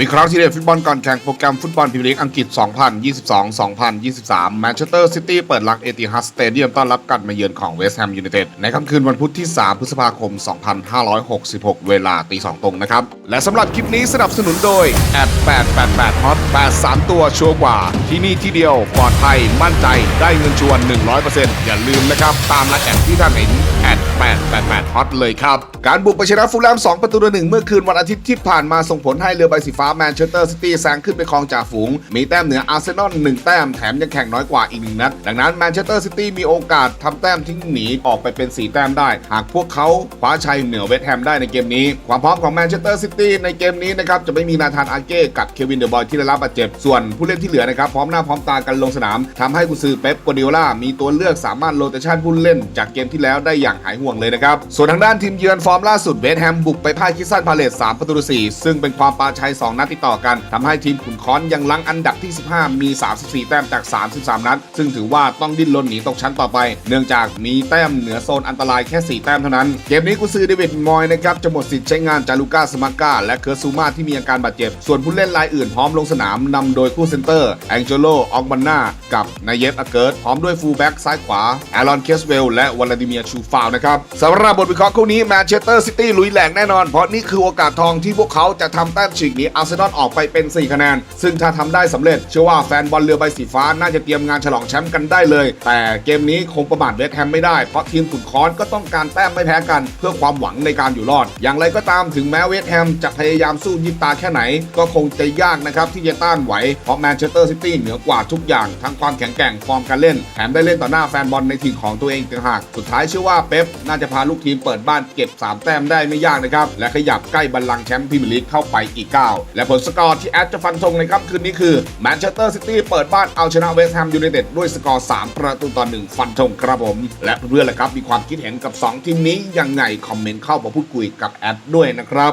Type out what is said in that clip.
วิเคราะห์ทีเด็ดฟุตบอลก่อนแข่งโปรแกรมฟุตบอลพรีเมียร์ลีกอังกฤษ 2022-2023 แมนเชสเตอร์ซิตี้เปิดหลักเอติฮัดสเตเดียมต้อนรับการมาเยือนของเวสต์แฮมยูไนเต็ดในค่ำคืนวันพุธที่ 3 พฤษภาคม 2566 เวลาตี2ตรงนะครับ และสำหรับคลิปนี้สนับสนุนโดยแอด888 Hot 83 ตัวชัวร์กว่า ที่นี่ที่เดียวปลอดภัยมั่นใจได้เงินชวน 100%อย่าลืมนะครับ ตามรายแอดที่ท่านเห็นแอด888 Hot เลยครับ การบุกไปชนะฟูลแลม 2 ประตูต่อหนึ่งเมื่อคืนวันอาทิตย์ที่ผ่านมาส่งผลให้เรือใบสีฟ้าแมนเชสเตอร์ซิตี้แซงขึ้นไปครองจ่าฝูง มีแต้มเหนืออาร์เซนอล1แต้มแถมยังแข่งน้อยกว่าอีกหนึ่งนัด ดังนั้นแมนเชสเตอร์ซิตี้มีโอกาสทำแต้มทิ้งหนีออกไปเป็น 4 แต้มได้ หากพวกเขาคว้าชัยเหนือเวสต์แฮมได้ในเกมนี้ ความพร้อมของแมนเชสเตอร์ซิตี้ในเกมนี้นะครับจะไม่มีนาธานอาเก้กับเควินเดอะบอยที่ได้รับบาดเจ็บส่วนผู้เล่นที่เหลือนะครับพร้อมหน้าพร้อมตากันลงสนามทำให้กุซือเป๊ปกัวดิโอลามีตัวเลือกสามารถโรเตชันผู้เล่น จากเกมที่แล้วได้อย่างหายห่วงเลยนะครับส่วนทางด้านทีมเยือนฟอร์มล่าสุดเวสต์แฮมบุกไปพ่ายคิสซันพาเลต3ประตูต่อ4ซึ่งเป็นความปาชัย2นัดติดต่อกันทำให้ทีมขุนค้อนยังลังอันดับที่ 15 มี 34 แต้มจาก 33 นัด ซึ่งถือว่าต้องดิ้นรนหนีตกชั้นต่อไป เนื่องจากมีแต้มเหนือโซนอันตรายแค่ 4 แต้มเท่านั้น เกมนี้กุซือเดวิดมอยนะครับจะหมดสิทธิ์ใช้งานจารุก้าสมาก้าและเคิร์ซูมาที่มีอาการบาดเจ็บ ส่วนผู้เล่นรายอื่นพร้อมลงสนามนำโดยคู่เซนเตอร์แองเจโลออกบันนากับนายเยฟอเกิร์ตพร้อมด้วยฟูลแบ็กซ้ายขวาแอรอนเคสเวลและวลาดิเมียชูฟาวนะครับสำหรับบทวิเคราะห์คู่นี้แมนเชสเตอร์ซิตี้ลุยแหลกแน่นอน เพราะนี่คือโอกาสทองที่พวกเขาจะทำแต้มฉีกหนีอาร์เซนอลออกไปเป็น 4 คะแนน ซึ่งถ้าทำได้สำเร็จ เชื่อว่าแฟนบอลเรือใบสีฟ้าน่าจะเตรียมงานฉลองแชมป์กันได้เลย แต่เกมนี้คงประมาทเวสแฮมไม่ได้ เพราะทีมขุนค้อนก็ต้องการแต้มไม่แพ้กัน เพื่อความหวังในการอยู่รอด อย่างไรก็ตามถึงแม้เวสแฮมจะพยายามสู้ยิบตาแค่ไหน ก็คงจะยากนะครับที่จะต้านไหวเพราะแมนเชสเตอร์ซิตี้เหนือกว่าทุกอย่างทั้งความแข็งแกร่งฟอร์มการเล่นแถมได้เล่นต่อหน้าแฟนบอลในทีมของตัวเองต่างหากสุดท้ายเชื่อว่าเป๊ปน่าจะพาลูกทีมเปิดบ้านเก็บ 3 แต้มได้ไม่ยากนะครับและขยับใกล้บัลลังก์แชมป์พรีเมียร์ลีกเข้าไปอีก9และผลสกอร์ที่แอดจะฟันธงในค่ำคืนนี้คือแมนเชสเตอร์ซิตี้เปิดบ้านเอาชนะเวสต์แฮมยูไนเต็ดด้วยสกอร์ 3 ประตูต่อ 1 ฟันธงครับผม และเพื่อนๆล่ะครับ มีความคิดเห็นกับ 2 ทีมนี้ยังไงคอมเมนต์เข้ามาพูดคุยกับแอดด้วยนะครับ